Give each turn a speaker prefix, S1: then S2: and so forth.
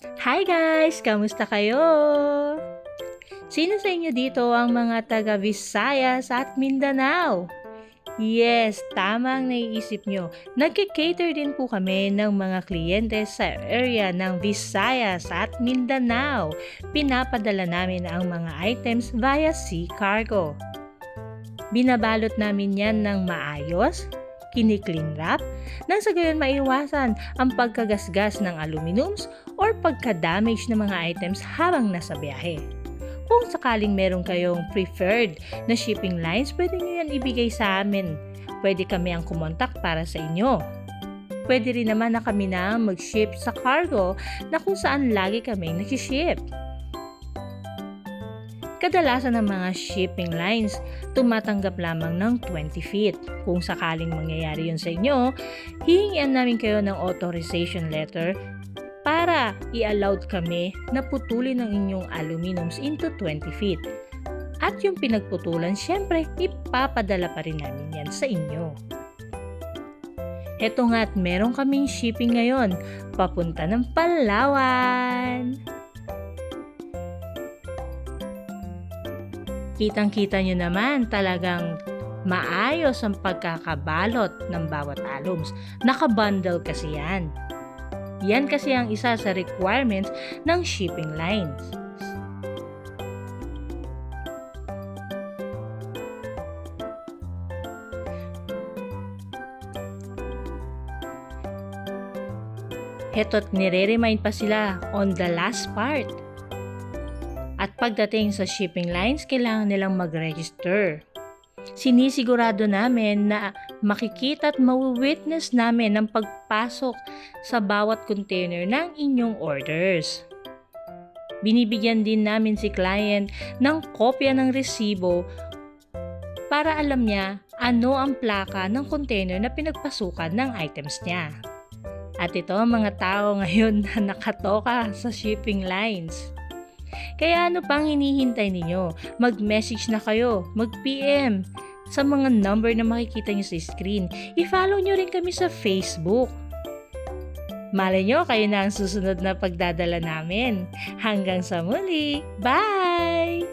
S1: Hi guys! Kamusta kayo? Sino sa inyo dito ang mga taga Visayas at Mindanao? Yes, tama ang naiisip nyo. Nagkikater din po kami ng mga kliyente sa area ng Visayas at Mindanao. Pinapadala namin ang mga items via sea cargo. Binabalot namin yan ng maayos, kinikling wrap, nang sa gayon maiwasan ang pagkagasgas ng aluminums or pagka-damage ng mga items habang nasa biyahe. Kung sakaling meron kayong preferred na shipping lines, pwede nyo yan ibigay sa amin. Pwede kami ang kumontak para sa inyo. Pwede rin naman na kami na mag-ship sa cargo na kung saan lagi kami nag-ship. Kadalasan ng mga shipping lines, tumatanggap lamang ng 20 feet. Kung sakaling mangyayari yun sa inyo, hihingian namin kayo ng authorization letter para i-allowed kami na putulin ang inyong aluminums into 20 feet. At yung pinagputulan, syempre, ipapadala pa rin namin yan sa inyo. Heto nga at meron kaming shipping ngayon, papunta ng Palawan. Kitang-kita nyo naman talagang maayos ang pagkakabalot ng bawat alums. Nakabundle kasi yan. Yan kasi ang isa sa requirements ng shipping lines. Heto't nire-remind pa sila on the last part. At pagdating sa shipping lines, kailangan nilang mag-register. Sinisigurado namin na makikita at mawitness namin ang pagpasok sa bawat container ng inyong orders. Binibigyan din namin si client ng kopya ng resibo para alam niya ano ang plaka ng container na pinagpasukan ng items niya. At ito ang mga tao ngayon na nakatoka sa shipping lines. Kaya ano pang hinihintay ninyo? Mag-message na kayo, mag-PM sa mga number na makikita nyo sa screen. I-follow nyo rin kami sa Facebook. Malay nyo, kayo na ang susunod na pagdadala namin. Hanggang sa muli. Bye!